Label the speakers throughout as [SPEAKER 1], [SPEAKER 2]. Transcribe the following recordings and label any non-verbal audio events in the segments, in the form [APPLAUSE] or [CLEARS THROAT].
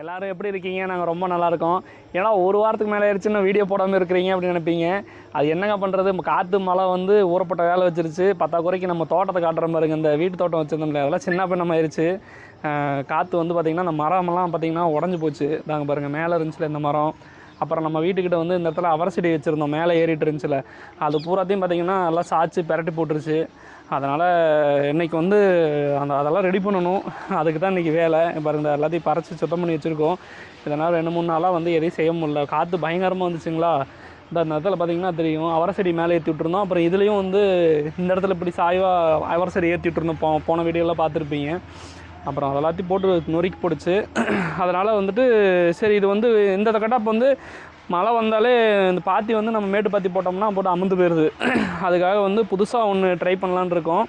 [SPEAKER 1] எல்லாரும் எப்படி இருக்கீங்க? நாங்கள் ரொம்ப நல்லாயிருக்கோம் ஏன்னா ஒரு வாரத்துக்கு மேலே ஆயிடுச்சுன்னு வீடியோ போடாமல் இருக்கிறீங்க அப்படின்னு நினைப்பீங்க. அது என்னங்க பண்ணுறது காற்று மழை வந்து ஊறப்பட்ட வேலை வச்சிருச்சு. பத்தா குறைக்கு நம்ம தோட்டத்தை காட்டுற பாருங்க இந்த வீட்டு தோட்டம் வச்சுருந்தோம்ல அதெல்லாம் சின்ன பின்னம் ஆயிடுச்சு. காற்று வந்து பார்த்திங்கன்னா அந்த மரமெல்லாம் பார்த்திங்கன்னா உடஞ்சி போச்சு. நாங்கள் பாருங்கள் மேலே இருந்துச்சுல இந்த மரம். அப்புறம் நம்ம வீட்டுக்கிட்ட வந்து இந்த இடத்துல அவரை செடி வச்சுருந்தோம் மேலே ஏறிட்டு இருந்துச்சுல. அது பூராத்தையும் பார்த்திங்கன்னா எல்லாம் சாய்ச்சி பெரட்டி போட்டுருச்சு. அதனால் இன்றைக்கி வந்து அந்த அதெல்லாம் ரெடி பண்ணணும். அதுக்கு தான் இன்றைக்கி வேலை. பாருங்க இந்த எல்லாத்தையும் பறச்சு சுத்தம் பண்ணி வச்சுருக்கோம். இதனால் ரெண்டு மூணு நாளாக வந்து எதையும் செய்ய முடியல. காற்று பயங்கரமாக வந்துச்சுங்களா? இந்த அந்த இடத்துல பார்த்தீங்கன்னா தெரியும். அவரை செடி மேலே ஏற்றி விட்டுருந்தோம். அப்புறம் இதுலேயும் வந்து இந்த இடத்துல இப்படி சாய்வாக அவரை செடி ஏற்றி விட்டுருந்தோம். போ போன வீடியோலாம் பார்த்துருப்பீங்க. அப்புறம் அதெல்லாத்தையும் போட்டு நொறுக்கி போடுச்சு அதனால் வந்துட்டு சரி இது வந்து இந்த கட்டப் வந்து மழை வந்தாலே இந்த பாத்தி வந்து நம்ம மேட்டு பாத்தி போட்டோம்னா போட்டு அமுந்து போயிடுது அதுக்காக வந்து புதுசாக ஒன்று ட்ரை பண்ணலான்னு இருக்கோம்.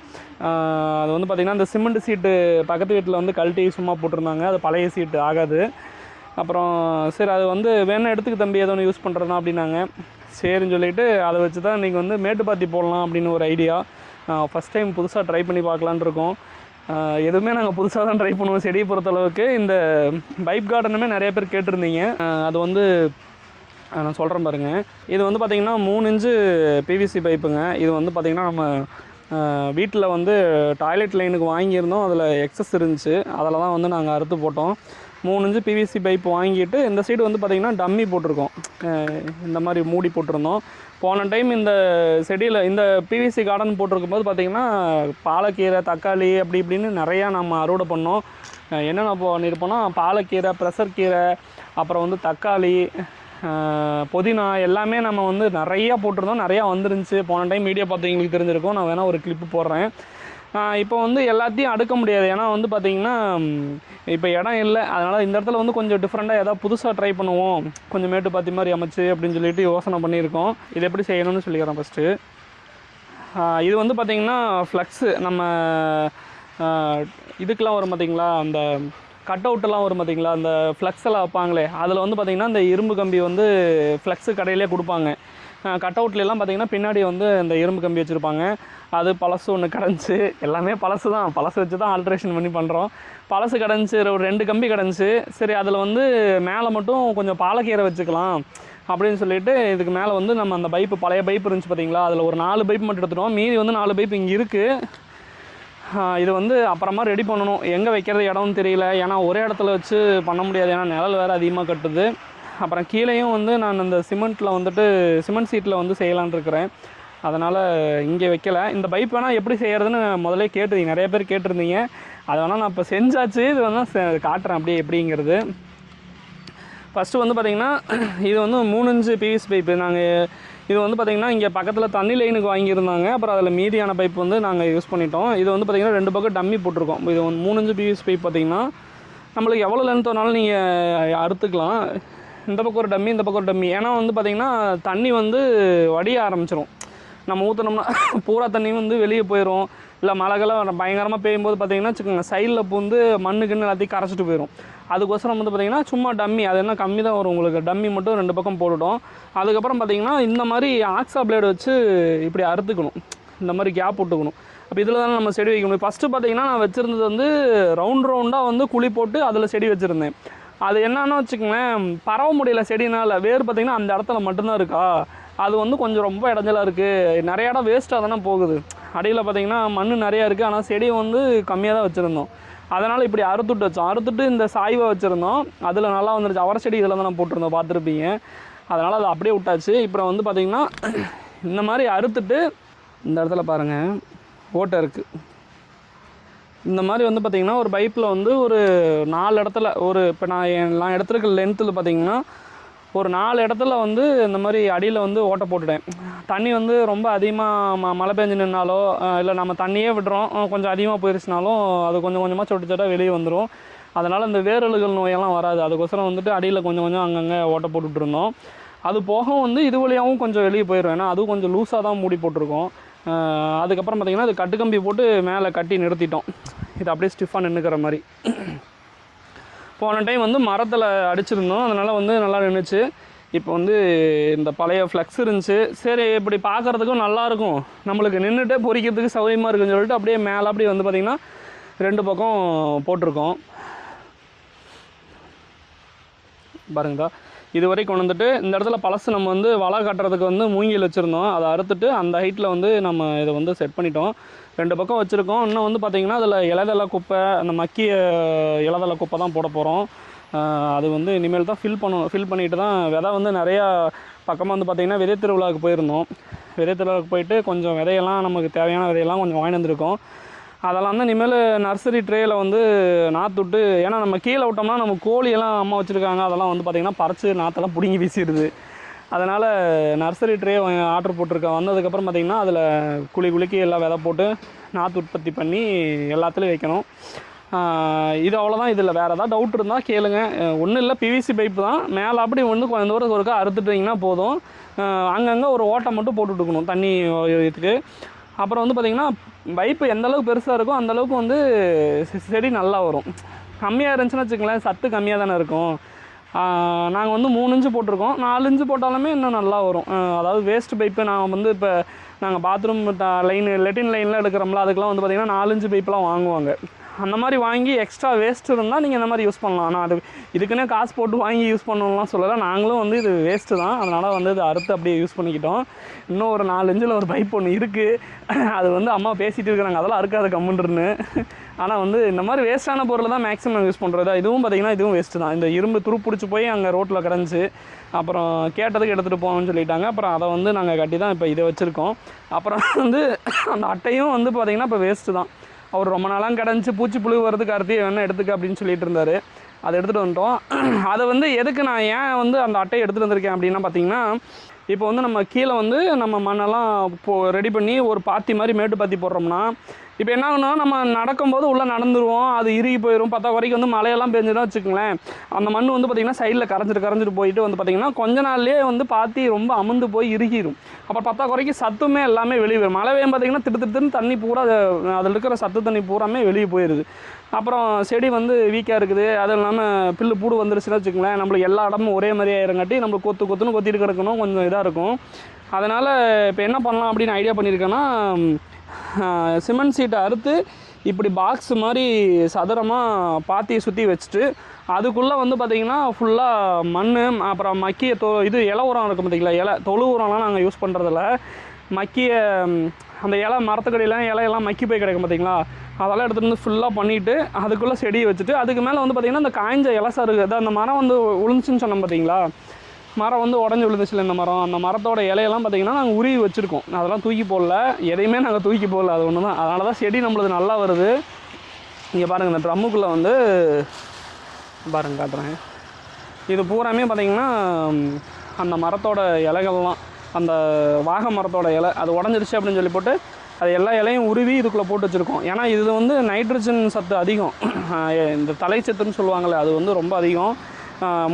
[SPEAKER 1] அது வந்து பார்த்திங்கன்னா இந்த சிமெண்ட் சீட்டு பக்கத்து வீட்டில் வந்து கழட்டி சும்மா போட்டிருந்தாங்க. அது பழைய சீட்டு ஆகாது. அப்புறம் சரி அது வந்து வேணா எடுத்துக்கு தம்பி ஏதோ ஒன்று யூஸ் பண்ணுறதா அப்படின்னாங்க. சரின்னு சொல்லிட்டு அதை வச்சு தான் இன்றைக்கி வந்து மேட்டு பாத்தி போடலாம் அப்படின்னு ஒரு ஐடியா ஃபஸ்ட் டைம் புதுசாக ட்ரை பண்ணி பார்க்கலான் இருக்கோம். எதுவுமே நாங்கள் புதுசாக தான் ட்ரை பண்ணுவோம். செடியை பொறுத்தளவுக்கு இந்த பைப் கார்டனுமே நிறைய பேர் கேட்டிருந்தீங்க. அது வந்து நான் சொல்கிறேன் பாருங்க. இது வந்து பார்த்திங்கன்னா மூணு இன்ச்சு பிவிசி பைப்புங்க. இது வந்து பார்த்திங்கன்னா நம்ம வீட்டில் வந்து டாய்லெட் லைனுக்கு வாங்கியிருந்தோம். அதில் எக்ஸஸ் இருந்துச்சு. அதில் தான் வந்து நாங்கள் அறுத்து போட்டோம். மூணு இன்ச்சு பிவிசி பைப் வாங்கிட்டு இந்த சைடு வந்து பார்த்திங்கன்னா டம்மி போட்டிருக்கோம். இந்த மாதிரி மூடி போட்டிருந்தோம். போன டைம் இந்த செடியில் இந்த பிவிசி கார்டன் போட்டிருக்கும் போது பார்த்திங்கன்னா பாலக்கீரை தக்காளி அப்படி இப்படின்னு நிறையா நம்ம அறுவடை பண்ணோம். என்னென்ன பண்ணியிருப்போம்னா பாலக்கீரை ப்ரெஷர் கீரை அப்புறம் வந்து தக்காளி புதினா எல்லாமே நம்ம வந்து நிறையா போட்டிருந்தோம். நிறையா வந்துருந்துச்சு. போன டைம் வீடியோ பார்த்தவங்களுக்கு தெரிஞ்சிருக்கும். நான் வேணால் ஒரு கிளிப்பு போடுறேன். இப்போ வந்து எல்லாத்தையும் அடுக்க முடியாது. ஏன்னா வந்து பார்த்திங்கன்னா இப்போ இடம் இல்லை. அதனால் இந்த இடத்துல வந்து கொஞ்சம் டிஃப்ரெண்ட்டாக ஏதாவது புதுசாக ட்ரை பண்ணுவோம். கொஞ்சம் மேட்டு பாத்தி மாதிரி அமைச்சு அப்படின்னு சொல்லிட்டு யோசனை பண்ணியிருக்கோம். இது எப்படி செய்யணும்னு சொல்லிக்கிறேன் ஃபஸ்ட்டு இது வந்து பார்த்திங்கன்னா ஃப்ளக்ஸு நம்ம இதுக்கெலாம் வரும் பார்த்தீங்களா? அந்த கட் அவுட்டெல்லாம் வரும் பார்த்தீங்களா அந்த ஃப்ளக்ஸ் எல்லாம் வைப்பாங்களே அதில் வந்து பார்த்திங்கன்னா இந்த இரும்பு கம்பி வந்து ஃப்ளக்ஸு கடையிலே கொடுப்பாங்க. கட் அவுட்லாம் பார்த்தீங்கன்னா பின்னாடி வந்து இந்த இரும்பு கம்பி வச்சுருப்பாங்க. அது பழசு ஒன்று கடைஞ்சி எல்லாமே பழசு தான். பழசு வச்சு தான் ஆல்ட்ரேஷன் பண்ணி பண்ணுறோம் பழசு கடைஞ்சி ஒரு ரெண்டு கம்பி கடைஞ்சி சரி அதில் வந்து மேலே மட்டும் கொஞ்சம் பாலக்கீரை வச்சுக்கலாம் அப்படின்னு சொல்லிட்டு இதுக்கு மேலே வந்து நம்ம அந்த பைப்பு பழைய பைப் இருந்துச்சு பார்த்தீங்களா அதில் ஒரு நாலு பைப் மட்டும் எடுத்துட்டோம். மீதி வந்து நாலு பைப் இங்கே இருக்குது இது வந்து அப்புறமா ரெடி பண்ணணும். எங்கே வைக்கிறது இடம்னு தெரியல. ஏன்னா ஒரே இடத்துல வச்சு பண்ண முடியாது. ஏன்னா நிழல் வேறு அதிகமாக கட்டுது. அப்புறம் கீழேயும் வந்து நான் இந்த சிமெண்ட்டில் வந்துட்டு சிமெண்ட் சீட்டில் வந்து செய்யலான் இருக்கிறேன். அதனால் இங்கே வைக்கல. இந்த பைப் வேணால் எப்படி செய்கிறதுன்னு முதல்ல கேட்டிருந்தீங்க நிறைய பேர் கேட்டிருந்தீங்க. அதை வேணால் நான் இப்போ செஞ்சாச்சு. இது வேணால் காட்டுறேன் அப்படியே எப்படிங்கிறது. ஃபஸ்ட்டு வந்து பார்த்திங்கன்னா இது வந்து மூணு இன்ச்சு பிவிசி பைப்பு நாங்கள் இது வந்து பார்த்திங்கன்னா இங்கே பக்கத்தில் தண்ணி லைனுக்கு வாங்கியிருந்தாங்க. அப்புறம் அதில் மீதியான பைப் வந்து நாங்கள் யூஸ் பண்ணிட்டோம். இது வந்து பார்த்திங்கன்னா ரெண்டு பக்கம் டம்மி போட்டிருக்கோம். இது வந்து மூணு இன்ச்சு பிவிசி பைப் பார்த்திங்கன்னா நம்மளுக்கு எவ்வளோ லென்த் வேணாலும் நீங்கள் அறுத்துக்கலாம். இந்த பக்கம் ஒரு டம்மி இந்த பக்கம் ஒரு டம்மி ஏன்னா வந்து பார்த்திங்கன்னா தண்ணி வந்து வடிய ஆரம்பிச்சிரும். நம்ம ஊற்றினோம்னா பூரா தண்ணி வந்து வெளியே போயிடும் இல்லை மழைக்கெல்லாம் பயங்கரமாக பெய்யும்போது பார்த்தீங்கன்னா வச்சுக்கோங்க சைடில் பூந்து மண்ணுக்குன்னு எல்லாத்தையும் கரைச்சிட்டு போயிடும் அதுக்கோசரம் வந்து பார்த்திங்கன்னா சும்மா டம்மி அது என்ன கம்மி தான் வரும் உங்களுக்கு. டம்மி மட்டும் ரெண்டு பக்கம் போட்டுட்டோம் அதுக்கப்புறம் பார்த்திங்கன்னா இந்த மாதிரி ஆக்ஸா பிளேடு வச்சு இப்படி அறுத்துக்கணும். இந்த மாதிரி கேப் விட்டுக்கணும். அப்போ இதில் தான் நம்ம செடி வைக்க முடியும். ஃபஸ்ட்டு பார்த்தீங்கன்னா நான் வச்சுருந்தது வந்து ரவுண்ட் ரவுண்டாக வந்து குழி போட்டு அதில் செடி வச்சுருந்தேன். அது என்னன்னு வச்சுக்கோங்களேன் பரவ முடியல செடினால். வேர் பார்த்திங்கன்னா அந்த இடத்துல மட்டும்தான் இருக்கா? அது வந்து கொஞ்சம் ரொம்ப இடைஞ்சலாக இருக்குது நிறைய இடம் வேஸ்ட்டாக தானே போகுது. அடியில் பார்த்தீங்கன்னா மண் நிறையா இருக்குது ஆனால் செடி வந்து கம்மியாக தான் வச்சுருந்தோம். அதனால் இப்படி அறுத்துட்டு வச்சோம். அறுத்துட்டு இந்த சாய்வை வச்சுருந்தோம். அதில் நல்லா வந்துருச்சு. அவரை செடி இதில் தான் போட்டிருந்தோம். பார்த்துருப்பீங்க. அதனால் அதை அப்படியே விட்டாச்சு. இப்போ வந்து பார்த்திங்கன்னா இந்த மாதிரி அறுத்துட்டு இந்த இடத்துல பாருங்கள் ஓட்டை இருக்குது இந்த மாதிரி வந்து பார்த்திங்கன்னா ஒரு பைப்பில் வந்து ஒரு நாலு இடத்துல ஒரு இப்போ நான் என் நான் எடுத்துருக்க லென்த்தில் பார்த்தீங்கன்னா ஒரு நாலு இடத்துல வந்து இந்த மாதிரி அடியில் வந்து ஓட்டை போட்டுட்டேன். தண்ணி வந்து ரொம்ப அதிகமாக ம மழை பெஞ்சு நின்னாலோ இல்லை நம்ம தண்ணியே விடுறோம் கொஞ்சம் அதிகமாக போயிருச்சுனாலும் அது கொஞ்சம் கொஞ்சமாக சொட்டு சொட்டாக வெளியே வந்துடும் அதனால் இந்த வேரழுகல் நோயெல்லாம் வராது. அதுக்கோசரம் வந்துட்டு அடியில் கொஞ்சம் கொஞ்சம் அங்கங்கே ஓட்டை போட்டுட்ருந்தோம் அது போக வந்து இது வழியாகவும் கொஞ்சம் வெளியே போயிடும் ஏன்னா அதுவும் கொஞ்சம் லூஸாக தான் மூடி போட்டிருக்கோம். அதுக்கப்புறம் பார்த்திங்கன்னா அது கட்டுக்கம்பி போட்டு மேலே கட்டி நிறுத்திட்டோம். இது அப்படியே ஸ்டிஃபாக நின்றுக்கிற மாதிரி. போன டைம் வந்து மரத்தில் அடிச்சிருந்தோம். அதனால் வந்து நல்லா நின்றுச்சு இப்போ வந்து இந்த பழைய ஃப்ளக்ஸ் இருந்துச்சு. சரி இப்படி பார்க்குறதுக்கும் நல்லாயிருக்கும் நம்மளுக்கு நின்றுட்டு பொறிக்கிறதுக்கு சௌகரியமாக இருக்குன்னு சொல்லிட்டு அப்படியே மேலே அப்படியே வந்து பார்த்திங்கன்னா ரெண்டு பக்கம் போட்டிருக்கோம். பாருங்கதா இது வரைக்கும் கொண்டு வந்துட்டு இந்த இடத்துல பழசு நம்ம வந்து வலை கட்டுறதுக்கு வந்து மூங்கில் வச்சுருந்தோம். அதை அறுத்துட்டு அந்த ஹைட்டில் வந்து நம்ம இதை வந்து செட் பண்ணிட்டோம். ரெண்டு பக்கம் வச்சுருக்கோம். இன்னும் வந்து பார்த்திங்கன்னா அதில் இலதலை குப்பை அந்த மக்கிய இலதலை குப்பை தான் போட போகிறோம் அது வந்து இனிமேல் தான் ஃபில் பண்ணணும். ஃபில் பண்ணிட்டு தான் விதை வந்து நிறையா பக்கமாக வந்து பார்த்திங்கன்னா விதை திருவிழாவுக்கு போயிருந்தோம். விதை திருவிழாவுக்கு போயிட்டு கொஞ்சம் விதையெல்லாம் நமக்கு தேவையான விதையெல்லாம் கொஞ்சம் வாங்கி வந்திருக்கோம். அதெல்லாம் தான் இனிமேல் நர்சரி ட்ரேயில் வந்து நாற்று விட்டு ஏன்னா நம்ம கீழே விட்டோம்னா நம்ம கோழியெல்லாம் அம்மா வச்சுருக்காங்க. அதெல்லாம் வந்து பார்த்திங்கன்னா பறித்து நாற்றெல்லாம் பிடுங்கி வீசிடுது. அதனால் நர்சரி ட்ரே ஆர்டர் போட்டிருக்கேன் வந்ததுக்கப்புறம் பார்த்திங்கன்னா அதில் குழி குலுக்கி எல்லாம் விதை போட்டு நாற்று உற்பத்தி பண்ணி எல்லாத்துலேயும் வைக்கணும். இது அவ்வளோதான் இதில் வேறு ஏதாவது டவுட் இருந்தால் கேளுங்க. ஒன்றும் இல்லை பிவிசி பைப்பு தான். மேலே அப்படி வந்து கொஞ்சம் தூரம் ஒருக்கா அறுத்துட்டிங்கன்னா போதும். அங்கங்கே ஒரு ஓட்டை மட்டும் போட்டு விட்டுக்கணும் தண்ணி இதுக்கு. அப்புறம் வந்து பார்த்திங்கன்னா பைப்பு எந்த அளவுக்கு பெருசாக இருக்கோ அந்த அளவுக்கு வந்து செடி நல்லா வரும். கம்மியாக இருந்துச்சுன்னு வச்சுக்கங்களேன் சத்து கம்மியாக தானே இருக்கும். நாங்கள் வந்து மூணு இன்ச்சு போட்டிருக்கோம். நாலு இன்ச்சு போட்டாலுமே இன்னும் நல்லா வரும். அதாவது வேஸ்ட் பைப்பு நான் வந்து இப்போ நாங்கள் பாத்ரூம் லைன் லெட்டின் லைனில் எடுக்கிறோம்ல அதுக்கெலாம் வந்து பார்த்திங்கன்னா நாலு இன்ச்சு பைப்பெலாம் வாங்குவாங்க. அந்த மாதிரி வாங்கி எக்ஸ்ட்ரா வேஸ்ட் இருந்தால் நீங்கள் இந்த மாதிரி யூஸ் பண்ணலாம். ஆனால் அது இதுக்குன்னே காசு போட்டு வாங்கி யூஸ் பண்ணணும்லாம் சொல்லலை. நாங்களும் வந்து இது வேஸ்ட்டு தான். அதனால் வந்து இதை அறுத்து அப்படியே யூஸ் பண்ணிக்கிட்டோம். இன்னும் ஒரு நாலு இன்ச்சில் ஒரு பைப் ஒன்று இருக்குது அது வந்து அம்மா பேசிகிட்டு இருக்கிறாங்க. அதெல்லாம் அறுக்காத கம்முன்றுன்னு. ஆனால் வந்து இந்த மாதிரி வேஸ்ட்டான பொருளை தான் மேக்ஸிமம் யூஸ் பண்ணுறது இதுவும் பார்த்தீங்கன்னா இதுவும் வேஸ்ட்டு தான். இந்த இரும்பு துருப்பிடிச்சி போய் அங்கே ரோட்டில் கிடந்துச்சு அப்புறம் கேட்டதுக்கு எடுத்துகிட்டு போகணும்னு சொல்லிட்டாங்க. அப்புறம் அதை வந்து நாங்கள் கட்டி தான் இப்போ இதை வச்சுருக்கோம். அப்புறம் வந்து அந்த அட்டையும் வந்து பார்த்திங்கன்னா இப்போ வேஸ்ட்டு தான். அவர் ரொம்ப நாளாக கிடந்துச்சு பூச்சி புழு வரதுக்கு கார்த்தி வேணா எடுத்துக்க அப்படின்னு சொல்லிட்டு இருந்தார். அதை எடுத்துகிட்டு வந்துட்டோம். [CLEARS THROAT] அதை வந்து எதுக்கு நான் ஏன் வந்து அந்த அட்டையை எடுத்துகிட்டு வந்திருக்கேன் அப்படின்னா பார்த்தீங்கன்னா இப்போ வந்து நம்ம கீழே வந்து நம்ம மண்ணெல்லாம் இப்போ ரெடி பண்ணி ஒரு பாத்தி மாதிரி மேட்டு பாத்தி போடுறோம்னா இப்போ என்ன ஆகுனா நம்ம நடக்கும்போது உள்ளே நடந்துருவோம் அது இறுகி போயிடும் பத்தா வரைக்கும் வந்து மழையெல்லாம் பெஞ்சுதான் வச்சுக்கோங்களேன் அந்த மண் வந்து பார்த்திங்கன்னா சைடில் கரைஞ்சிட்டு கரைஞ்சிட்டு போயிட்டு வந்து பார்த்திங்கன்னா கொஞ்ச நாள்லேயே வந்து பாத்தி ரொம்ப அமுந்து போய் இறுகிடும் அப்புறம் பத்தா குறைக்கு சத்துமே எல்லாமே வெளியே வரும் மழை பெய்யும் பார்த்திங்கன்னா திட்டு திட்டுன்னு தண்ணி பூரா அதில் இருக்கிற சத்து தண்ணி பூராமே வெளியே போயிடுது அப்புறம் செடி வந்து வீக்காக இருக்குது. அதுவும் இல்லாமல் பில்லு பூடு வந்துருச்சுன்னா வச்சுக்கோங்களேன் நம்மளுக்கு எல்லா இடமும் ஒரே மாதிரி ஆயிருங்காட்டி நம்மளுக்கு கொத்து கொத்துன்னு கொத்திட்டு கிடக்கணும். கொஞ்சம் இதாக இருக்கும். அதனால் இப்போ என்ன பண்ணலாம் அப்படின்னு ஐடியா பண்ணியிருக்கேன்னா சிமெண்ட் சீட்டை அறுத்து இப்படி பாக்ஸ் மாதிரி சதுரமாக பாத்தியை சுற்றி வச்சுட்டு அதுக்குள்ளே வந்து பார்த்திங்கன்னா ஃபுல்லாக மண் அப்புறம் மக்கிய தொ இது இலை உரம் இருக்கும் பார்த்தீங்களா இலை தொழு உரம்லாம் நாங்கள் யூஸ் பண்ணுறதில்ல மக்கிய அந்த இலை மரத்துக்கடியெல்லாம் இலையெல்லாம் மக்கி போய் கிடக்கும் பார்த்தீங்களா அதெல்லாம் எடுத்துகிட்டு வந்து ஃபுல்லாக பண்ணிவிட்டு அதுக்குள்ளே செடியை வச்சுட்டு அதுக்கு மேலே வந்து பார்த்திங்கன்னா இந்த காய்ஞ்ச இலை சருகு அது அந்த மரம் வந்து உளுந்துச்சுன்னு சொன்னோம் பார்த்திங்களா மரம் வந்து உடஞ்சி விழுந்துச்சுல இந்த மரம். அந்த மரத்தோட இலையெல்லாம் பார்த்திங்கன்னா நாங்கள் உருவி வச்சுருக்கோம். அதெல்லாம் தூக்கி போடல. எதையுமே நாங்கள் தூக்கி போடல. அது ஒன்று தான் அதனால தான் செடி நம்மளுக்கு நல்லா வருது. இங்கே பாருங்கள் இந்த ட்ரம்முக்குள்ளே வந்து பாருங்கள் காட்டுறேன். இது பூராமே பார்த்தீங்கன்னா அந்த மரத்தோட இலைகள்லாம் அந்த வாக மரத்தோட இலை அது உடஞ்சிருச்சு அப்படின்னு சொல்லி போட்டு அது எல்லா இலையும் உருவி இதுக்குள்ளே போட்டு வச்சுருக்கோம். ஏன்னா இது வந்து நைட்ரஜன் சத்து அதிகம். இந்த தலைச்சத்துன்னு சொல்லுவாங்கள்ல அது வந்து ரொம்ப அதிகம்.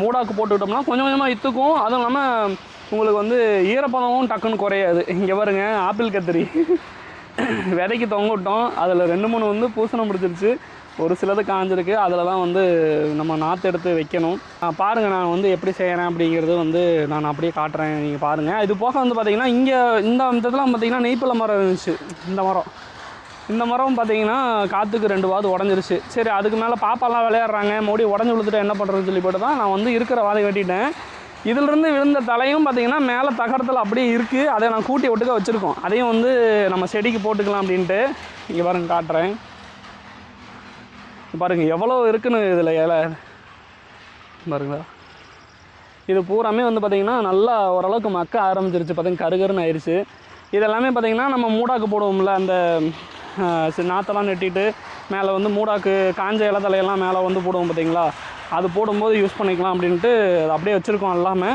[SPEAKER 1] மூடாக்கு போட்டுக்கிட்டோம்னா கொஞ்சம் கொஞ்சமாக இத்துக்கும். அதுவும் இல்லாமல் உங்களுக்கு வந்து ஈரப்பதமும் டக்குன்னு குறையாது. இங்கே பாருங்க ஆப்பிள் கத்திரி. விதைக்கு தொங்க விட்டோம் அதில் ரெண்டு மூணு வந்து பூசணம் பிடிச்சிருச்சு ஒரு சிலது காஞ்சிருக்கு. அதில் தான் வந்து நம்ம நாற்று எடுத்து வைக்கணும். பாருங்கள் நான் வந்து எப்படி செய்கிறேன் அப்படிங்கிறது வந்து நான் அப்படியே காட்டுறேன். நீங்கள் பாருங்கள் இது போக வந்து பார்த்தீங்கன்னா இங்கே இந்த இதெல்லாம் பார்த்திங்கன்னா நெய்ப்பழ மரம் இருந்துச்சு. இந்த மரம். இந்த மரம் பார்த்தீங்கன்னா காற்றுக்கு ரெண்டு வாது உடஞ்சிருச்சு. சரி அதுக்கு மேலே பாப்பாலாம் விளையாடுறாங்க. மோடி உடஞ்சி விழுத்துட்டு என்ன பண்ணுறதுன்னு சொல்லி போட்டு தான் நான் வந்து இருக்கிற வாதை வெட்டிட்டேன் இதிலிருந்து விழுந்த தலையும் பார்த்தீங்கன்னா மேலே தகரத்தில் அப்படியே இருக்குது அதை நான் கூட்டி ஒட்டுக்க வச்சுருக்கோம். அதையும் வந்து நம்ம செடிக்கு போட்டுக்கலாம் அப்படின்ட்டு இங்கே பாருங்க காட்டுறேன். பாருங்கள் எவ்வளோ இருக்குன்னு இதில் இலை. பாருங்களா. இது பூராமே வந்து பார்த்திங்கன்னா நல்லா ஓரளவுக்கு மக்க ஆரம்பிச்சிருச்சு. பார்த்தீங்கன்னா கருகருன்னு ஆயிடுச்சு இதெல்லாமே பார்த்திங்கன்னா நம்ம மூடாக்கு போடுவோம்ல அந்த ஆஹ், நாத்தெல்லாம் நெட்டிட்டு மேலே வந்து மூடாக்கு காஞ்ச இலை தலையெல்லாம் மேலே வந்து போடுவோம் பார்த்தீங்களா? அது போடும்போது யூஸ் பண்ணிக்கலாம் அப்படின்ட்டு அது அப்படியே வச்சுருக்கோம் எல்லாமே.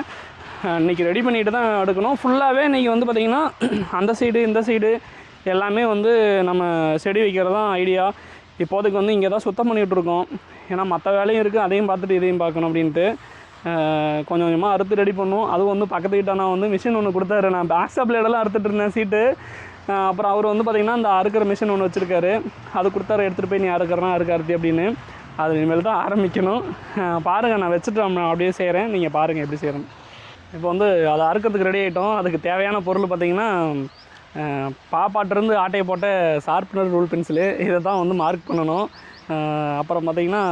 [SPEAKER 1] இன்றைக்கி ரெடி பண்ணிட்டு தான் எடுக்கணும். ஃபுல்லாகவே இன்றைக்கி வந்து பார்த்திங்கன்னா [CLEARS THROAT] அந்த சைடு இந்த சைடு எல்லாமே வந்து நம்ம செடி வைக்கிறது தான் ஐடியா இப்போதைக்கு வந்து இங்கே தான் சுத்தம் பண்ணிகிட்ருக்கோம் ஏன்னா மற்ற வேலையும் இருக்குது அதையும் பார்த்துட்டு இதையும் பார்க்கணும் அப்படின்ட்டு. கொஞ்சம் கொஞ்சமாக அறுத்து ரெடி பண்ணோம். அதுவும் வந்து பக்கத்துக்கிட்ட நான் வந்து மிஷின் ஒன்று கொடுத்தாரு. நான் பேக் பிளேடெல்லாம் அறுத்துட்டு இருந்தேன் சீட்டு அப்புறம் அவர் வந்து பார்த்திங்கன்னா அந்த அறுக்கிற மிஷின் ஒன்று வச்சுருக்காரு. அது கொடுத்தாரு எடுத்துகிட்டு போய் நீ அறுக்கிறனா அறுக்க அப்படின்னு. அது இனிமேல் தான் ஆரம்பிக்கணும். பாருங்கள் நான் வச்சுட்டு நான் அப்படியே செய்கிறேன் நீங்கள் பாருங்கள் எப்படி செய்கிறேன் இப்போ வந்து அதை அறுக்கிறதுக்கு ரெடி ஆகிட்டோம் அதுக்கு தேவையான பொருள் பார்த்திங்கன்னா பாப்பாட்டிருந்து ஆட்டையை போட்ட ஷார்ப்னர் ரூல் பென்சிலு இதை தான் வந்து மார்க் பண்ணணும். அப்புறம் பார்த்திங்கன்னா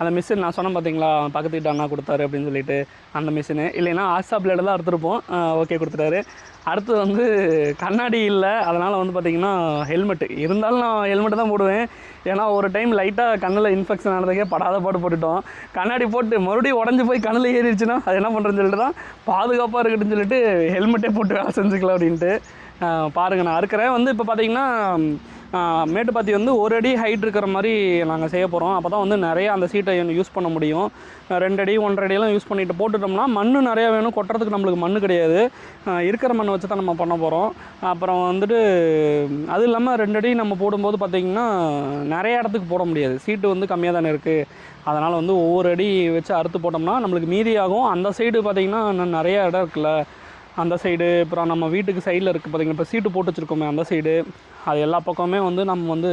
[SPEAKER 1] அந்த மிஷின் நான் சொன்னேன் பார்த்தீங்களா பக்கத்து அண்ணா கொடுத்தாரு அப்படின்னு சொல்லிட்டு அந்த மிஷினு இல்லைன்னா ஆக்ஸா பிளேடு தான் அறுத்துருப்போம் ஓகே கொடுத்துட்டாரு. அடுத்து வந்து கண்ணாடி இல்லை. அதனால் வந்து பார்த்திங்கன்னா ஹெல்மெட்டு இருந்தாலும் நான் ஹெல்மெட்டு தான் போடுவேன். ஏன்னா ஒரு டைம் லைட்டாக கண்ணில் இன்ஃபெக்ஷன் ஆனதுக்கே படாத பாடு போட்டுட்டோம். கண்ணாடி போட்டு மறுபடியும் உடஞ்சி போய் கண்ணில் ஏறிடுச்சுன்னா அது என்ன பண்ணுறேன்னு சொல்லிட்டு தான் பாதுகாப்பாக இருக்கட்டும்னு சொல்லிட்டு ஹெல்மெட்டே போட்டு வேலை செஞ்சுக்கலாம் அப்படின்ட்டு. பாருங்கள் நான் இருக்கிறேன் வந்து இப்போ பார்த்தீங்கன்னா மேட்டுப்பாத்தி வந்து ஒரு அடி ஹைட் இருக்கிற மாதிரி நாங்கள் செய்ய போகிறோம் அப்போ தான் வந்து நிறையா அந்த சீட்டை யூஸ் பண்ண முடியும். ரெண்டடி ரெண்டு அடி ஒன்றரை அடியெல்லாம் யூஸ் பண்ணிட்டு போட்டுட்டோம்னா மண் நிறையா வேணும். கொட்டுறதுக்கு நம்மளுக்கு மண் கிடையாது. இருக்கிற மண் வச்சு தான் நம்ம பண்ண போகிறோம் அப்புறம் வந்துட்டு அது இல்லாமல் ரெண்டு அடி நம்ம போடும்போது பார்த்திங்கன்னா நிறைய இடத்துக்கு போட முடியாது. சீட்டு வந்து கம்மியாக தானே இருக்குது அதனால் வந்து ஒவ்வொரு அடி வச்சு அறுத்து போட்டோம்னா நம்மளுக்கு மீதியாகும் அந்த சைடு பார்த்திங்கன்னா இன்னும் நிறைய இடம் இருக்குல்ல. அந்த சைடு அப்புறம் நம்ம வீட்டுக்கு சைடில் இருக்குது பார்த்திங்கன்னா இப்போ சீட்டு போட்டு வச்சுருக்கோமே அந்த சைடு அது எல்லா பக்கமுமே வந்து நம்ம வந்து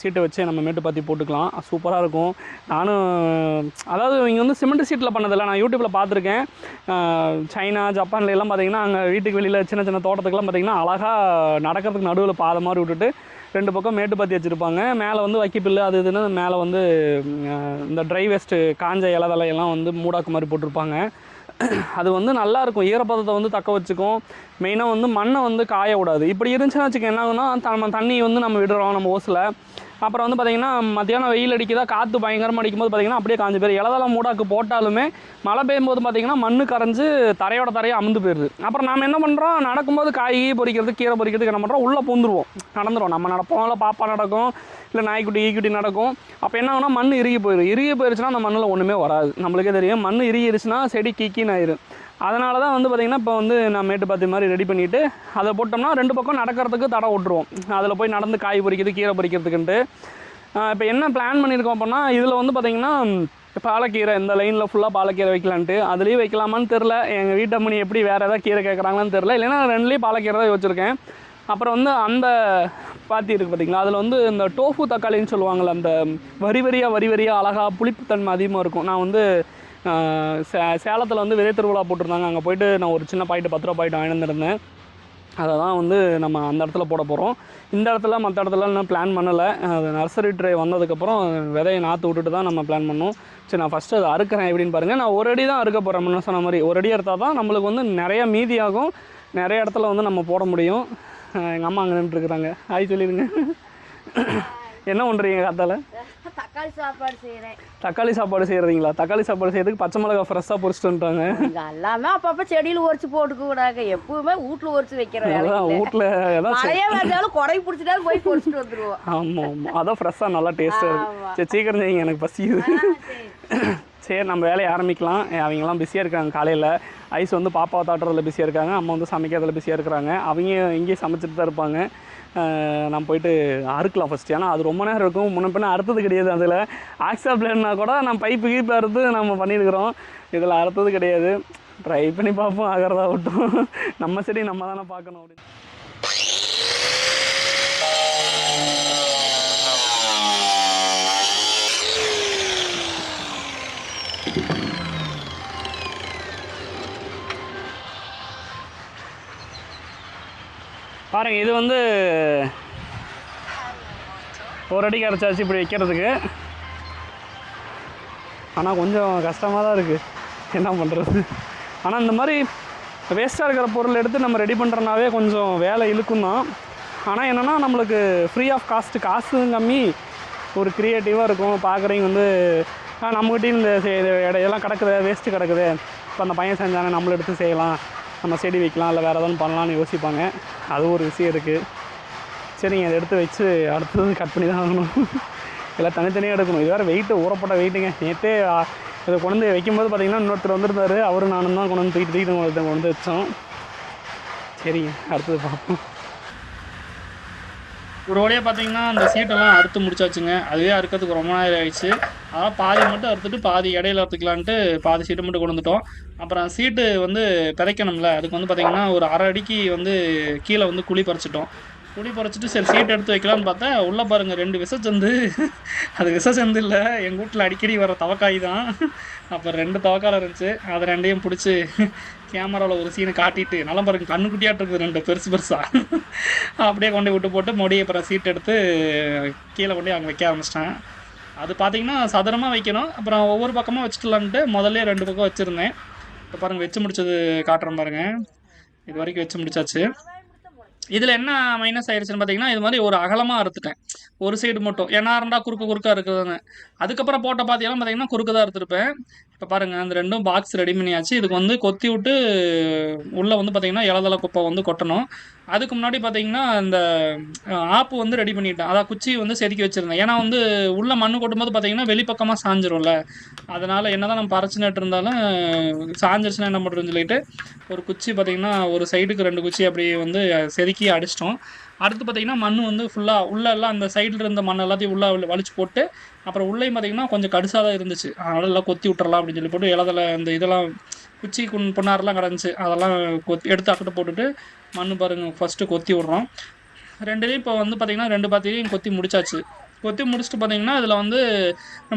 [SPEAKER 1] சீட்டை வச்சு நம்ம மேட்டுப்பாத்தி போட்டுக்கலாம். சூப்பராக இருக்கும். நானும் அதாவது இங்கே வந்து சிமெண்ட் சீட்டில் பண்ணதில்லை. நான் யூடியூப்பில் பார்த்துருக்கேன் சைனா ஜப்பான்ல எல்லாம் பார்த்திங்கன்னா அங்கே வீட்டுக்கு வெளியில் சின்ன சின்ன தோட்டத்துக்குலாம் பார்த்திங்கன்னா அழகாக நடக்கிறதுக்கு நடுவில் பாதை மாதிரி விட்டுட்டு ரெண்டு பக்கம் மேட்டுப்பாத்தி வச்சுருப்பாங்க. மேலே வந்து வைக்கப்பில்லு அது இதுன்னு மேலே வந்து இந்த ட்ரை வேஸ்ட்டு காஞ்ச இலை தலையெல்லாம் வந்து மூடாக்கு மாதிரி போட்டிருப்பாங்க. [CLEARS THROAT] அது வந்து நல்லாயிருக்கும். ஈரப்பதத்தை வந்து தக்க வச்சுக்கும். மெயினாக வந்து மண்ணை வந்து காய விடாது இப்படி இருந்துச்சுன்னா வச்சுக்க என்ன ஆகுனா நம்ம தண்ணி வந்து நம்ம விடுறோம் நம்ம ஓசில். அப்புறம் வந்து பார்த்திங்கன்னா மத்தியானம் வெயில் அடிக்குதா காற்று பயங்கரமாக அடிக்கும்போது பார்த்திங்கன்னா அப்படியே காஞ்சு போயிரு இலதளம் மூடாக்கு போட்டாலுமே மழை பெய்யும்போது பார்த்திங்கன்னா மண் கரைஞ்சு தரையோட தரையை அமுந்து போயிடுது. அப்புறம் நம்ம என்ன பண்ணுறோம் நடக்கும்போது காய் பொறிக்கிறது கீரை பொறிக்கிறதுக்கு என்ன பண்ணுறோம் உள்ளே பூந்துருவோம். நடந்துடும் நம்ம நடப்போம். இல்லை பாப்பா நடக்கும். இல்லை நாய்க்குட்டி ஈக்குட்டி நடக்கும். அப்போ என்ன ஆகுனா மண் இறுகி போயிடும் இறுகி போயிருச்சுன்னா அந்த மண்ணில் ஒன்றுமே வராது. நம்மளுக்கே தெரியும். மண் இறுகிருச்சுன்னா செடி கீக்கின்னு ஆயிரும். அதனால தான் வந்து பார்த்திங்கன்னா இப்போ வந்து நான் மேட்டுப்பாத்தி மாதிரி ரெடி பண்ணிவிட்டு அதை போட்டோம்னா ரெண்டு பக்கம் நடக்கிறதுக்கு தடை விட்டுருவோம் அதில் போய் நடந்து காய் பறிக்கிறது கீரை பறிக்கிறதுக்குன்ட்டு. இப்போ என்ன பிளான் பண்ணியிருக்கோம் அப்படின்னா இதில் வந்து பார்த்திங்கன்னா பாலக்கீரை இந்த லைனில் ஃபுல்லாக பாலக்கீரை வைக்கலான்ட்டு. அதுலேயும் வைக்கலாமான்னு தெரில எங்கள் வீட்டம்மணி எப்படி வேறு ஏதாவது கீரை கேட்குறாங்களான்னு தெரில இல்லைன்னா ரெண்டுலேயும் பாலக்கீரை தான் வச்சுருக்கேன் அப்புறம் வந்து அந்த பாத்தி இருக்குது பார்த்தீங்களா அதில் வந்து இந்த டோஃபு தக்காளின்னு சொல்லுவாங்கள்ல அந்த வரி வரியாக வரி வரியாக அழகாக புளிப்புத்தன்மை அதிகமாக இருக்கும். நான் வந்து சேலத்தில் வந்து விதை திருவிழா போட்டிருந்தாங்க. அங்கே போயிட்டு நான் ஒரு சின்ன பாயிட்டு பத்து ரூபா பாக்கெட் வாங்கியிருந்தேன் அதை தான் வந்து நம்ம அந்த இடத்துல போட போகிறோம் இந்த இடத்துல மற்ற இடத்துல இன்னும் பிளான் பண்ணலை. அது நர்சரி ட்ரே வந்ததுக்கப்புறம் விதையை நாற்று விட்டுட்டு தான் நம்ம பிளான் பண்ணோம். சரி நான் ஃபஸ்ட்டு அதை அறுக்கிறேன் எப்படின்னு பாருங்கள் நான் ஒரு அடி தான் அறுக்க போகிறேன் முன்ன சொன்ன மாதிரி ஒரு அடி எடுத்தால் தான் நம்மளுக்கு வந்து நிறைய மீதியாகும் நிறைய இடத்துல வந்து நம்ம போட முடியும். எங்கள் அம்மா அங்கே நின்றுருக்குறாங்க ஆய் சொல்லிடுங்க. என்ன பண்ணுறீங்க காத்தால?
[SPEAKER 2] தக்காளி சாப்பாடு செய்கிறேன்
[SPEAKER 1] தக்காளி சாப்பாடு செய்கிறீங்களா தக்காளி சாப்பாடு செய்யறதுக்கு பச்சை மிளகா ஃப்ரெஷ்ஷாக பொரிச்சிட்டு வந்துட்டாங்க
[SPEAKER 2] எல்லாமே அப்பப்போ செடியில் உரிச்சு போட்டுக்க கூடாது எப்பவுமே வீட்டில் உரிச்சு வைக்கிற வேலை
[SPEAKER 1] அதான். வீட்டில் ஏதாவது
[SPEAKER 2] மழையே வந்தாலும் கொடை பிடிச்சிட்டாலும் போய் பொரிச்சிட்டு வந்துருவோம்.
[SPEAKER 1] ஆமாம் ஆமாம் அதான் ஃப்ரெஷ்ஷாக நல்லா டேஸ்ட்டாக
[SPEAKER 2] ஆமா.
[SPEAKER 1] இருக்குது சரி சீக்கிரம் செய்யுங்க எனக்கு பசிக்குது. சரி. நம்ம வேலையை ஆரம்பிக்கலாம். ஏ, அவங்கெல்லாம் பிஸியாக இருக்காங்க காலையில். ஐஸ் வந்து பாப்பாவை தாட்டுறதுல பிஸியாக இருக்காங்க அம்மா வந்து சமைக்கிறதுல பிஸியாக இருக்கிறாங்க. அவங்க இங்கேயே சமைச்சிட்டு தான் இருப்பாங்க. நான் போயிட்டு அறுக்கலாம் ஃபஸ்ட்டு ஏன்னா அது ரொம்ப நேரம் இருக்கும். முன்ன பின்ன அறுத்தது கிடையாது அதில். ஆக்ஸா பிளேன்னா கூட நான் பைப்பு கீப்பு அறுத்து நம்ம பண்ணியிருக்கிறோம். இதில் அறுத்தது கிடையாது. ட்ரை பண்ணி பார்ப்போம். ஆகிறதா ஆகட்டும் நம்ம செடி நம்ம தானே பார்க்கணும் அப்படின்னு. பாருங்க இது வந்து ஒரு அடிக்கு அரைச்சாச்சு இப்படி வைக்கிறதுக்கு. ஆனால் கொஞ்சம் கஷ்டமாக தான் இருக்குது என்ன பண்ணுறது ஆனால் இந்த மாதிரி வேஸ்ட்டாக இருக்கிற பொருள் எடுத்து நம்ம ரெடி பண்ணுறனாவே கொஞ்சம் வேலை இழுக்கும் தான். ஆனால் என்னென்னா நம்மளுக்கு ஃப்ரீ ஆஃப் காஸ்ட்டு காசும் கம்மி ஒரு க்ரியேட்டிவாக இருக்கும் பார்க்குறவங்க வந்து நம்மகிட்டையும் இந்த செ- இதெல்லாம் கிடக்குது வேஸ்ட்டு கிடக்குது இப்போ அந்த பையன் செஞ்சானே நம்மளும் எடுத்து செய்யலாம். நம்ம செடி வைக்கலாம் இல்லை வேறு எதாவது பண்ணலாம்னு யோசிப்பாங்க. அது ஒரு விஷயம் இருக்குது சரிங்க இதை எடுத்து வச்சு அடுத்தது கட் பண்ணி தான் ஆகணும். எல்லாம் தனித்தனியாக எடுக்கணும். இது வேறு வெயிட்டு ஊறப்பட்ட வெயிட்டுங்க நேற்றே இதை கொண்டு வந்து வைக்கும்போது பார்த்திங்கன்னா இன்னொருத்தர் வந்திருந்தார். அவரும் நானும் தான் கொண்டு வந்து தூக்கிட்டு தூக்கிட்டு கொண்டு வந்து வச்சோம். சரிங்க அடுத்தது பார்ப்போம். ஒரு வழியாக பார்த்தீங்கன்னா அந்த சீட்டெல்லாம் அறுத்து முடிச்சாச்சுங்க. அதுவே அறுக்கிறதுக்கு ரொம்ப நேரம் ஆயிடுச்சு. அதான் பாதி மட்டும் அறுத்துட்டு பாதி இடையில அறுத்துக்கலான்ட்டு பாதி சீட்டு மட்டும் கொண்டு வந்துட்டோம். அப்புறம் சீட்டு வந்து பிதைக்கணும்ல. அதுக்கு வந்து பார்த்தீங்கன்னா ஒரு அரை அடிக்கு வந்து கீழே வந்து குழி பறிச்சிட்டோம். குழி பறிச்சிட்டு சரி சீட் எடுத்து வைக்கலாம்னு பார்த்தா உள்ளே பாருங்கள் ரெண்டு விசச்சந்து. அது விசச்சந்து இல்லை. எங்கள் வீட்டில் அடிக்கடி வர தவக்காய் தான். அப்போ ரெண்டு தவக்கால இருந்துச்சு. அதை ரெண்டையும் பிடிச்சி கேமராவில் ஒரு சீனை காட்டிட்டு நல்லா பாருங்க கண்ணுக்குட்டியாட்டு இருக்குது ரெண்டு பெருசு பெருசாக அப்படியே கொண்டு விட்டு போட்டு மொடியை அப்புறம் சீட் எடுத்து கீழே கொண்டு அங்கே வைக்க ஆரம்பிச்சிட்டேன். அது பார்த்தீங்கன்னா சதுரமாக வைக்கணும். அப்புறம் ஒவ்வொரு பக்கமாக வச்சுக்கலான்ட்டு முதல்ல ரெண்டு பக்கம் வச்சுருந்தேன். இப்போ பாருங்கள் வச்சு முடிச்சது காட்டுறேன் பாருங்கள் இது வரைக்கும் வச்சு முடிச்சாச்சு. இதில் என்ன மைனஸ் ஆயிடுச்சுன்னு பார்த்தீங்கன்னா இது மாதிரி ஒரு அகலமாக அறுத்துட்டேன். ஒரு சைடு மட்டும். ஏன்னா ரெண்டா குறுக்கு குறுக்காக இருக்குதுங்க அதுக்கப்புறம் போட்ட பாத்தியெல்லாம் பார்த்தீங்கன்னா குறுக்கு தான் அறுத்துருப்பேன். இப்போ பாருங்கள் அந்த ரெண்டும் பாக்ஸ் ரெடி பண்ணியாச்சு. இதுக்கு வந்து கொத்தி விட்டு உள்ளே வந்து பார்த்தீங்கன்னா இலதள குப்பை வந்து கொட்டணும். அதுக்கு முன்னாடி பார்த்தீங்கன்னா அந்த ஆப்பு வந்து ரெடி பண்ணிட்டேன். அதான் குச்சி வந்து செதுக்கி வச்சுருந்தேன். ஏன்னா வந்து உள்ளே மண்ணு கொட்டும்போது பார்த்தீங்கன்னா வெளிப்பக்கமாக சாஞ்சிரும்ல. அதனால் என்ன தான் நம்ம பறச்சு நட்டு இருந்தாலும் சாஞ்சிருச்சுன்னா என்ன பண்ணுறதுன்னு சொல்லிட்டு ஒரு குச்சி பார்த்தீங்கன்னா ஒரு சைடுக்கு ரெண்டு குச்சி அப்படி வந்து செதுக்கி அடிச்சிட்டோம். அடுத்து பார்த்தீங்கன்னா மண் வந்து ஃபுல்லாக உள்ளெல்லாம் அந்த சைடில் இருந்த மண் எல்லாத்தையும் உள்ளே வலிச்சு போட்டு அப்புறம் உள்ளேயும் பார்த்தீங்கன்னா கொஞ்சம் கடுசாக தான் இருந்துச்சு. அதனால எல்லாம் கொத்தி விட்டுறலாம் அப்படின்னு சொல்லி போட்டு இலதில் இந்த இதெல்லாம் குச்சி குன் பொன்னாரெலாம் கிடந்துச்சு அதெல்லாம் கொத்தி எடுத்து அக்கட்டை போட்டுட்டு மண் பாருங்க ஃபஸ்ட்டு கொத்தி விட்றோம். ரெண்டுலேயும் இப்போ வந்து பார்த்திங்கன்னா ரெண்டு பாத்திரையும் கொத்தி முடிச்சாச்சு. கொத்தி முடிச்சுட்டு பார்த்தீங்கன்னா இதில் வந்து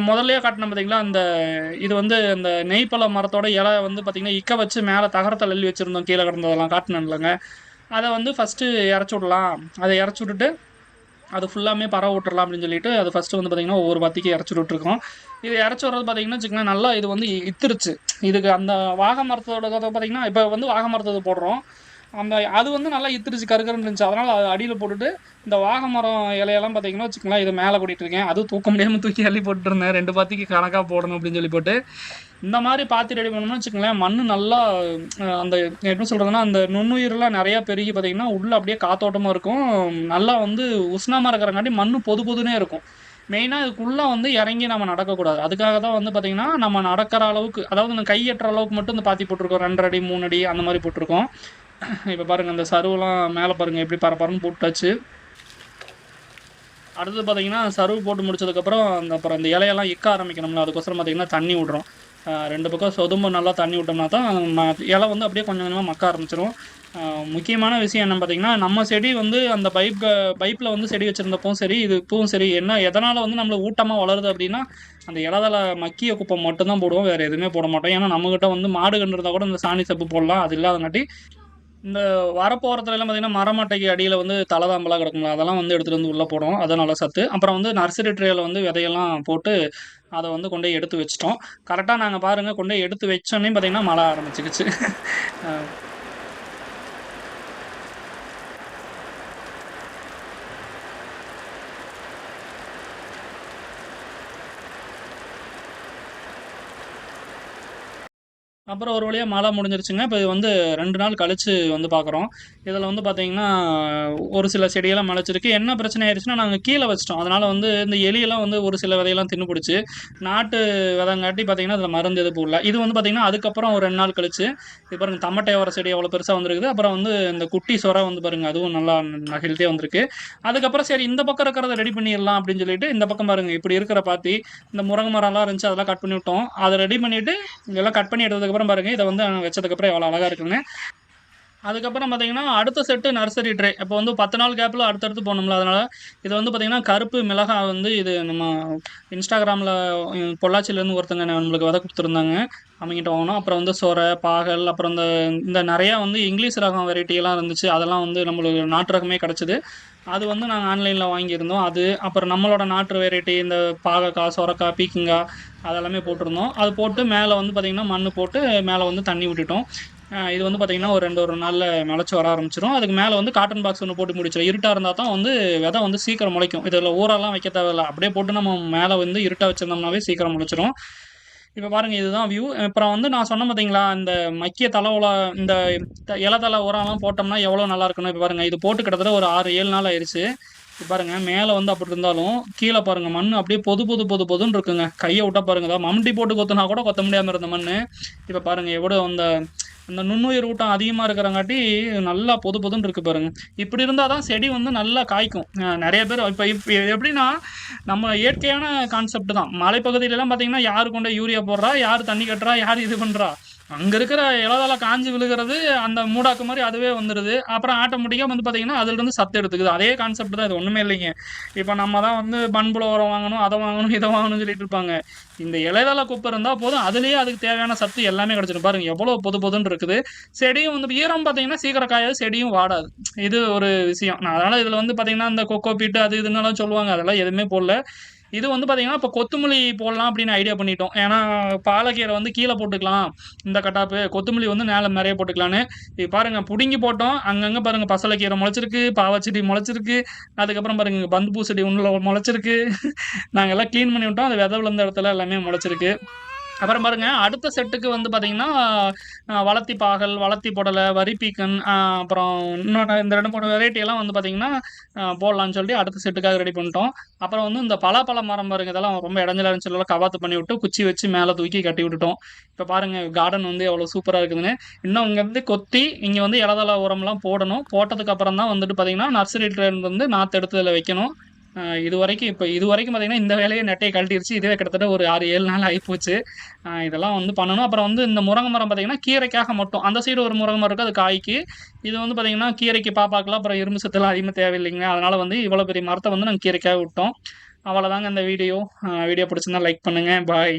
[SPEAKER 1] முதல்லையே காட்டின பார்த்தீங்களா அந்த இது வந்து அந்த நெய்ப்பழ மரத்தோட இலை வந்து பார்த்தீங்கன்னா இக்க வச்சு மேலே தகரத்தை அள்ளி வச்சுருந்தோம் கீழே கிடந்ததெல்லாம் காட்டினேன்லங்க. அதை வந்து ஃபஸ்ட்டு இறச்சி விடலாம். அதை இறச்சி விட்டுட்டு அது ஃபுல்லாமே பரவ விட்டுறலாம் அப்படின்னு சொல்லிட்டு அது ஃபஸ்ட்டு வந்து பார்த்தீங்கன்னா ஒவ்வொரு பத்திக்கு இறச்சி விட்டுருக்கோம். இது இறச்சி வர்றது பார்த்தீங்கன்னா வச்சுக்கோங்களேன் நல்லா இது வந்து இத்துருச்சு. இதுக்கு அந்த வாக மரத்தோட கதை பார்த்தீங்கன்னா இப்போ வந்து வாக மரத்தை போடுறோம். அந்த அது வந்து நல்லா இத்துருச்சு கருக்கருன்னு இருந்துச்சு. அதனால் அது அடியில் போட்டுட்டு இந்த வாகை மரம் இலையெல்லாம் பார்த்தீங்கன்னா வச்சுக்கோங்களேன் இது மேலே கூட்டிகிட்டு இருக்கேன். அது தூக்க முடியாமல் தூக்கி அள்ளி போட்டுருந்தேன். ரெண்டு பாத்திக்கு கணக்காக போடணும் அப்படின்னு சொல்லி போட்டு இந்த மாதிரி பாத்தி ரெடி பண்ணணும்னு வச்சுக்கோங்களேன் மண் நல்லா அந்த எப்படி சொல்கிறதுனா அந்த நுண்ணுயிரெலாம் நிறையா பெருகி பார்த்தீங்கன்னா உள்ளே அப்படியே காத்தோட்டமாக இருக்கும். நல்லா வந்து உஷ்ணமாக இருக்கிறங்காட்டி மண் பொது பொதுனே இருக்கும். மெயினாக இதுக்குள்ளே வந்து இறங்கி நம்ம நடக்கக்கூடாது. அதுக்காக தான் வந்து பார்த்திங்கன்னா நம்ம நடக்கிற அளவுக்கு அதாவது நம்ம கை எட்டுற அளவுக்கு மட்டும் இந்த பாத்தி போட்டிருக்கோம். ரெண்டரை அடி மூணு அடி அந்த மாதிரி போட்டிருக்கோம். இப்போ பாருங்கள் அந்த சருவெல்லாம் மேலே பாருங்கள் எப்படி பரபரன்னு போட்டாச்சு. அடுத்து பார்த்தீங்கன்னா சருவு போட்டு முடிச்சதுக்கப்புறம் அந்த அப்புறம் அந்த இலையெல்லாம் இக்க ஆரம்பிக்கணும்ல அதுக்கோசரம் பார்த்தீங்கன்னா தண்ணி விட்றோம். ரெண்டு பக்கம் சொதும்பு நல்லா தண்ணி விட்டோம்னா தான் இலை வந்து அப்படியே கொஞ்சம் கொஞ்சமாக மக்க ஆரம்பிச்சிடும் முக்கியமான விஷயம் என்ன பார்த்தீங்கன்னா நம்ம செடி வந்து அந்த பைப் பைப்பில் வந்து செடி வச்சுருந்தப்பவும் சரி இது இப்பவும் சரி என்ன எதனால் வந்து நம்மளை ஊட்டமாக வளருது அப்படின்னா அந்த இலதலை மக்கிய குப்பை மட்டும்தான் போடுவோம் வேறு எதுவுமே போட மாட்டோம். ஏன்னா நம்மக்கிட்ட வந்து மாடு கன்று இருந்தால் கூட இந்த சாணி சப்பு போடலாம் அது இல்லாதங்காட்டி இந்த வரப்போகிறதுல எல்லாம் பார்த்தீங்கன்னா மரமட்டைக்கு அடியில் வந்து தலதாம்பலாம் கிடக்கும்ல அதெல்லாம் வந்து எடுத்துகிட்டு வந்து உள்ளே போடும் அது நல்லா சத்து. அப்புறம் வந்து நர்சரி ட்ரேயில் வந்து விதையெல்லாம் போட்டு அதை வந்து கொண்டு போய் எடுத்து வச்சிட்டோம். கரெக்டாக நாங்கள் பாருங்கள் கொண்டு எடுத்து வச்சோன்னே பார்த்தீங்கன்னா மழை ஆரம்பிச்சிக்கிச்சு. [LAUGHS] அப்புறம் ஒரு வழியாக மழை முடிஞ்சிருச்சுங்க. இப்போ இது வந்து ரெண்டு நாள் கழிச்சு வந்து பார்க்குறோம் இதில் வந்து பார்த்தீங்கன்னா ஒரு சில செடியெல்லாம் முளைச்சிருக்கு. என்ன பிரச்சனை ஆயிடுச்சுன்னா நாங்கள் கீழே வச்சிட்டோம். அதனால் வந்து இந்த எலியெல்லாம் வந்து ஒரு சில விதையெல்லாம் தின்னு பிடிச்சி நாட்டு விதங்காட்டி பார்த்தீங்கன்னா அதில் மருந்து எதுவும் இல்லை இது வந்து பார்த்தீங்கன்னா அதுக்கப்புறம் ஒரு ரெண்டு நாள் கழிச்சு இது பாருங்கள் தமட்டை வர செடி அவ்வளோ பெருசாக வந்திருக்குது. அப்புறம் வந்து இந்த குட்டி சொரை வந்து பாருங்கள் அதுவும் நல்லா ஹெல்த்தியாக வந்திருக்கு. அதுக்கப்புறம் சரி இந்த பக்கம் இருக்கிறத ரெடி பண்ணிடலாம் அப்படின்னு சொல்லிட்டு இந்த பக்கம் பாருங்கள் இப்படி இருக்கிற பாத்தி இந்த முருங்கை மரம்லாம் இருந்துச்சு அதெல்லாம் கட் பண்ணி விட்டோம். அதை ரெடி பண்ணிவிட்டு இதெல்லாம் கட் பண்ணி அதுக்கப்புறம் பாருங்க இதை வந்து வச்சதுக்கப்புறம் எவ்வளோ அழகாக இருக்குங்க. அதுக்கப்புறம் பார்த்தீங்கன்னா அடுத்த செட்டு நர்சரி ட்ரே இப்போ வந்து பத்து நாள் கேப்பில் அடுத்தடுத்து போகணும்ல அதனால் இது வந்து பார்த்திங்கன்னா கருப்பு மிளகாய் வந்து இது நம்ம இன்ஸ்டாகிராமில் பொள்ளாச்சியிலேருந்து ஒருத்தங்க நம்மளுக்கு விதை கொடுத்துருந்தாங்க. அவங்ககிட்ட வாங்கினோம். அப்புறம் வந்து சொரை பாகல் அப்புறம் இந்த இந்த நிறையா வந்து இங்கிலீஷ் ரகம் வெரைட்டியெல்லாம் இருந்துச்சு. அதெல்லாம் வந்து நம்மளுக்கு நாட்டு ரகமே கிடச்சிது. அது வந்து நாங்கள் ஆன்லைனில் வாங்கியிருந்தோம். அது அப்புறம் நம்மளோட நாட்டு வெரைட்டி இந்த பாகக்காய் சொரக்காய் பீக்கிங்காய் அதெல்லாமே போட்டிருந்தோம். அது போட்டு மேலே வந்து பார்த்திங்கன்னா மண் போட்டு மேலே வந்து தண்ணி விட்டுட்டோம். இது வந்து பார்த்திங்கன்னா ஒரு ரெண்டு ஒரு நாளில் முளைச்சி வர ஆரம்பிச்சிடும் அதுக்கு மேலே வந்து காட்டன் பாக்ஸ் ஒன்று போட்டு முடிச்சிடும் இருட்டாக இருந்தால் தான் வந்து விதை வந்து சீக்கிரம் முளைக்கும். இதில் ஊரெல்லாம் வைக்க தேவையில்ல. அப்படியே போட்டு நம்ம மேலே வந்து இருட்டாக வச்சுருந்தோம்னாவே சீக்கிரம் முளைச்சிரும். இப்போ பாருங்கள் இதுதான் வியூ அப்புறம் வந்து நான் சொன்ன பார்த்தீங்களா இந்த மக்கிய தலை இந்த த- உரம்லாம் போட்டோம்னா எவ்வளோ நல்லா இருக்குன்னு இப்போ பாருங்கள் இது போட்டு கிட்டத்தட்ட ஒரு ஆறு ஏழு நாள் ஆயிடுச்சு இப்போ பாருங்கள் மேலே வந்து அப்படி இருந்தாலும் கீழே பாருங்கள் மண் அப்படியே பொது பொது பொது பொதுன்னு இருக்குங்க. கையை விட்டா பாருங்கள் அதான் மம்டி போட்டு கொத்துனா கூட கொத்த முடியாமல் இருந்த மண் இப்போ பாருங்க எவ்வளோ அந்த அந்த நுண்ணுயிர் ஊட்டம் அதிகமாக இருக்கிறங்காட்டி நல்லா பொது பொதுன்னு இருக்கு பாருங்க. இப்படி இருந்தால் தான் செடி வந்து நல்லா காய்க்கும். நிறைய பேர் இப்போ இப்போ எப்படின்னா நம்ம இயற்கையான கான்செப்ட் தான். மலைப்பகுதியிலலாம் பார்த்தீங்கன்னா யார் கொண்டு யூரியா போடுறா? யார் தண்ணி கட்டுறா? யார் இது பண்ணுறா அங்கே இருக்கிற இலதெல்லாம் காஞ்சி விழுகிறது அந்த மூடாக்கு மாதிரி அதுவே வந்துடுது அப்புறம் ஆட்டோமேட்டிக்காக வந்து பார்த்தீங்கன்னா அதுலேருந்து சத்து எடுத்துக்குது. அதே கான்செப்ட் தான் இது ஒன்றுமே இல்லைங்க. இப்போ நம்ம தான் வந்து பண்புல உரம் வாங்கணும் அதை வாங்கணும் இதை வாங்கணும்னு சொல்லிட்டு இருப்பாங்க. இந்த இலைதள குப்பை இருந்தால் போதும் அதுலேயே அதுக்கு தேவையான சத்து எல்லாமே கிடச்சிடும். பாருங்க எவ்வளோ பொது பொதுன்னு இருக்குது. செடியும் வந்து ஈரம் பார்த்தீங்கன்னா சீக்கிரம் காயாது செடியும் வாடாது. இது ஒரு விஷயம். நான் அதனால் இதில் வந்து பார்த்தீங்கன்னா இந்த கொக்கோ பீட்டு அது இதுன்னெல்லாம் சொல்லுவாங்க. அதெல்லாம் எதுவுமே போடல. இது வந்து பார்த்தீங்கன்னா இப்போ கொத்துமல்லி போடலாம் அப்படின்னு ஐடியா பண்ணிட்டோம். ஏன்னா பாலக்கீரை வந்து கீழே போட்டுக்கலாம் இந்த கட்டாப்பு. கொத்தமல்லி வந்து மேலே நிறைய போட்டுக்கலான்னு. இது பாருங்க பிடுங்கி போட்டோம். அங்கங்கே பாருங்க பசலைக்கீரை முளைச்சிருக்கு பாவச்செடி முளைச்சிருக்கு. அதுக்கப்புறம் பாருங்க பந்து பூ செடி உள்ள முளைச்சிருக்கு. [LAUGHS] நாங்கள் எல்லாம் க்ளீன் பண்ணி விட்டோம். அது விதை விழுந்த இடத்துல எல்லாமே முளைச்சிருக்கு. அப்புறம் பாருங்க அடுத்த செட்டுக்கு வந்து பார்த்தீங்கன்னா வளர்த்தி பாகல் வளர்த்தி புடலை வரிப்பீக்கன் அப்புறம் இன்னொன்று இந்த ரெண்டு மூணு variety எல்லாம் வந்து பார்த்தீங்கன்னா போடலான்னு சொல்லி அடுத்த செட்டுக்காக ரெடி பண்ணிட்டோம். அப்புறம் வந்து இந்த பலாப்பழ மரம் பாருங்க இதெல்லாம் ரொம்ப இடைஞ்சலா இருந்துச்சு கவாத்து பண்ணி விட்டு குச்சி வச்சு மேலே தூக்கி கட்டி விட்டுட்டோம். இப்போ பாருங்க கார்டன் வந்து எவ்வளோ சூப்பராக இருக்குதுன்னு. இன்னும் இங்கேருந்து கொத்தி இங்கே வந்து இலதள உரம்லாம் போடணும். போட்டதுக்கு அப்புறம் தான் வந்துட்டு பார்த்தீங்கன்னா நர்சரி ட்ரெயின் வந்து நாற்று எடுத்து இதில் வைக்கணும். இது வரைக்கும் இப்போ இது வரைக்கும் பார்த்தீங்கன்னா இந்த வேலையை நெட்டையை கழட்டிருச்சு. இதுவே கிட்டத்தட்ட ஒரு ஆறு ஏழு நாள் ஆகிப்போச்சு இதெல்லாம் வந்து பண்ணணும். அப்புறம் வந்து இந்த முருங்கை மரம் பார்த்தீங்கன்னா கீரைக்காக மட்டும் அந்த சைடு ஒரு முருங்கை மரம் இருக்குது அது காய்க்கு. இது வந்து பார்த்தீங்கன்னா கீரைக்கு பாப்பாக்கெல்லாம் அப்புறம் இரும்பு சத்துலாம் அதிகமாக தேவையில்லைங்க அதனால் வந்து இவ்வளோ பெரிய மரத்தை வந்து நாங்கள் கீரைக்காக விட்டோம். அவ்வளோதாங்க இந்த வீடியோ. வீடியோ பிடிச்சிருந்தா லைக் பண்ணுங்கள் பாய்